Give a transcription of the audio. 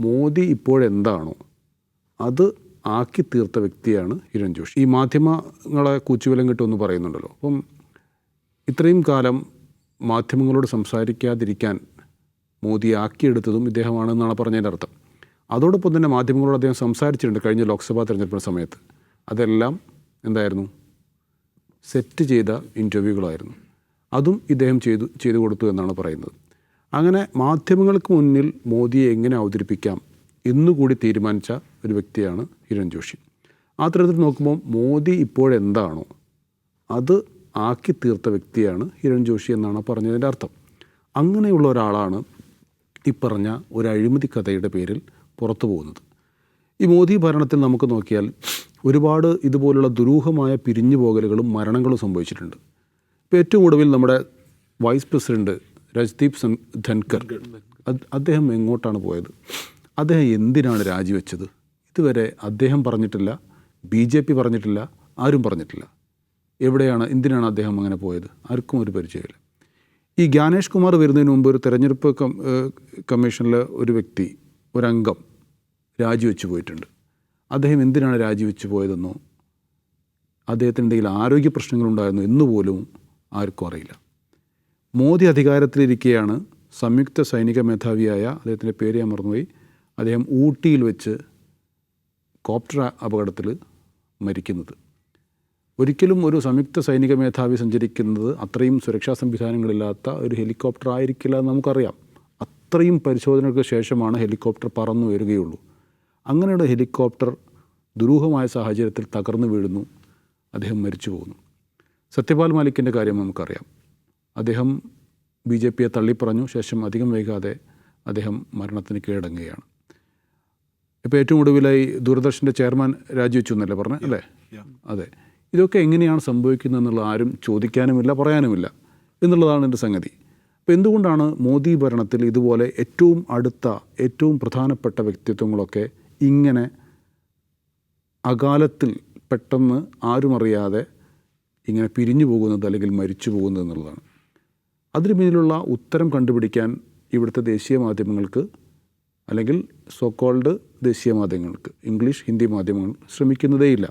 മോദി ഇപ്പോഴെന്താണോ അത് ആക്കി തീർത്ത വ്യക്തിയാണ് ഹിരൺ ജോഷി. ഈ മാധ്യമങ്ങളെ കൂച്ചുവിലം കിട്ടുമെന്ന് പറയുന്നുണ്ടല്ലോ. അപ്പം ഇത്രയും കാലം മാധ്യമങ്ങളോട് സംസാരിക്കാതിരിക്കാൻ മോദി ആക്കിയെടുത്തതും ഇദ്ദേഹമാണെന്നാണ് പറഞ്ഞതിന്റെ അർത്ഥം. അതോടൊപ്പം തന്നെ മാധ്യമങ്ങളോട് അദ്ദേഹം സംസാരിച്ചിട്ടുണ്ട് കഴിഞ്ഞ ലോക്സഭാ തെരഞ്ഞെടുപ്പിന് സമയത്ത്. അതെല്ലാം എന്തായിരുന്നു? സെറ്റ് ചെയ്ത ഇന്റർവ്യൂകളായിരുന്നു. അതും ഇദ്ദേഹം ചെയ്തു ചെയ്തു കൊടുത്തു എന്നാണ് പറയുന്നത്. അങ്ങനെ മാധ്യമങ്ങൾക്ക് മുന്നിൽ മോദിയെ എങ്ങനെ അവതരിപ്പിക്കാം എന്നുകൂടി തീരുമാനിച്ച ഒരു വ്യക്തിയാണ് ഹിരൺ ജോഷി. ആ തരത്തിൽ നോക്കുമ്പോൾ മോദി ഇപ്പോഴെന്താണോ അത് ആക്കി തീർത്ത വ്യക്തിയാണ് ഹിരൺ ജോഷി എന്നാണ് പറഞ്ഞതിന്റെ അർത്ഥം. അങ്ങനെയുള്ള ഒരാളാണ് ഈ പറഞ്ഞ ഒരു അഴിമതി കഥയുടെ പേരിൽ പുറത്തു പോകുന്നത്. ഈ മോദി ഭരണത്തിൽ നമുക്ക് നോക്കിയാൽ ഒരുപാട് ഇതുപോലുള്ള ദുരൂഹമായ പിരിഞ്ഞു പോകലുകളും മരണങ്ങളും സംഭവിച്ചിട്ടുണ്ട്. ഇപ്പോൾ ഏറ്റവും ഒടുവിൽ നമ്മുടെ വൈസ് പ്രസിഡന്റ് രജ്ദീപ് ധൻകർ. അത് അദ്ദേഹം എങ്ങോട്ടാണ് പോയത്? അദ്ദേഹം എന്തിനാണ് രാജിവെച്ചത്? ഇതുവരെ അദ്ദേഹം പറഞ്ഞിട്ടില്ല ബി ജെ പി പറഞ്ഞിട്ടില്ല ആരും പറഞ്ഞിട്ടില്ല. എവിടെയാണ് എന്തിനാണ് അദ്ദേഹം അങ്ങനെ പോയത്? ആർക്കും ഒരു പരിചയമില്ല. ഈ ജ്ഞാനേഷ് കുമാർ വരുന്നതിന് മുമ്പ് ഒരു തെരഞ്ഞെടുപ്പ് കം കമ്മീഷനിലെ ഒരു വ്യക്തി ഒരംഗം രാജിവെച്ച് പോയിട്ടുണ്ട്. അദ്ദേഹം എന്തിനാണ് രാജിവെച്ച് പോയതെന്നോ അദ്ദേഹത്തിന്റെ എന്തെങ്കിലും ആരോഗ്യ പ്രശ്നങ്ങളുണ്ടായിരുന്നു എന്നുപോലും ആർക്കും അറിയില്ല. മോദി അധികാരത്തിലിരിക്കെയാണ് സംയുക്ത സൈനിക മേധാവിയായ അദ്ദേഹത്തിന്റെ പേര് ഞാൻ മറന്നുപോയി. അദ്ദേഹം ഊട്ടിയിൽ വെച്ച് കോപ്റ്റർ അപകടത്തിൽ മരിക്കുന്നത്. ഒരിക്കലും ഒരു സംയുക്ത സൈനിക മേധാവി സഞ്ചരിക്കുന്നത് അത്രയും സുരക്ഷാ സംവിധാനങ്ങളില്ലാത്ത ഒരു ഹെലികോപ്റ്റർ ആയിരിക്കില്ല എന്ന് നമുക്കറിയാം. അത്രയും പരിശോധനകൾക്ക് ശേഷമാണ് ഹെലികോപ്റ്റർ പറന്നു വരികയുള്ളൂ. അങ്ങനെയുള്ള ഹെലികോപ്റ്റർ ദുരൂഹമായ സാഹചര്യത്തിൽ തകർന്നു വീഴുന്നു. അദ്ദേഹം മരിച്ചു പോകുന്നു സത്യപാൽ മാലിക്കിന്റെ കാര്യം നമുക്കറിയാം. അദ്ദേഹം ബി ജെ പിയെ തള്ളിപ്പറഞ്ഞു. ശേഷം അധികം വൈകാതെ അദ്ദേഹം മരണത്തിന് കീഴടങ്ങുകയാണ്. ഇപ്പോൾ ഏറ്റവും ഒടുവിലായി ദൂരദർശന്റെ ചെയർമാൻ രാജിവെച്ചു എന്നല്ലേ പറഞ്ഞത് അല്ലേ? അതെ. ഇതൊക്കെ എങ്ങനെയാണ് സംഭവിക്കുന്നത് എന്നുള്ള ആരും ചോദിക്കാനുമില്ല പറയാനുമില്ല എന്നുള്ളതാണ് എന്റെ സംഗതി. അപ്പോൾ എന്തുകൊണ്ടാണ് മോദി ഭരണത്തിൽ ഇതുപോലെ ഏറ്റവും അടുത്ത ഏറ്റവും പ്രധാനപ്പെട്ട വ്യക്തിത്വങ്ങളൊക്കെ ഇങ്ങനെ അകാലത്തിൽ പെട്ടെന്ന് ആരും അറിയാതെ ഇങ്ങനെ പിരിഞ്ഞു പോകുന്നത് അല്ലെങ്കിൽ മരിച്ചു പോകുന്നത് എന്നുള്ളതാണ്? അതിന് പിന്നിലുള്ള ഉത്തരം കണ്ടുപിടിക്കാൻ ഇവിടുത്തെ ദേശീയ മാധ്യമങ്ങൾക്ക് അല്ലെങ്കിൽ സോക്കോൾഡ് ദേശീയ മാധ്യമങ്ങൾക്ക് ഇംഗ്ലീഷ് ഹിന്ദി മാധ്യമങ്ങൾ ശ്രമിക്കുന്നതേയില്ല.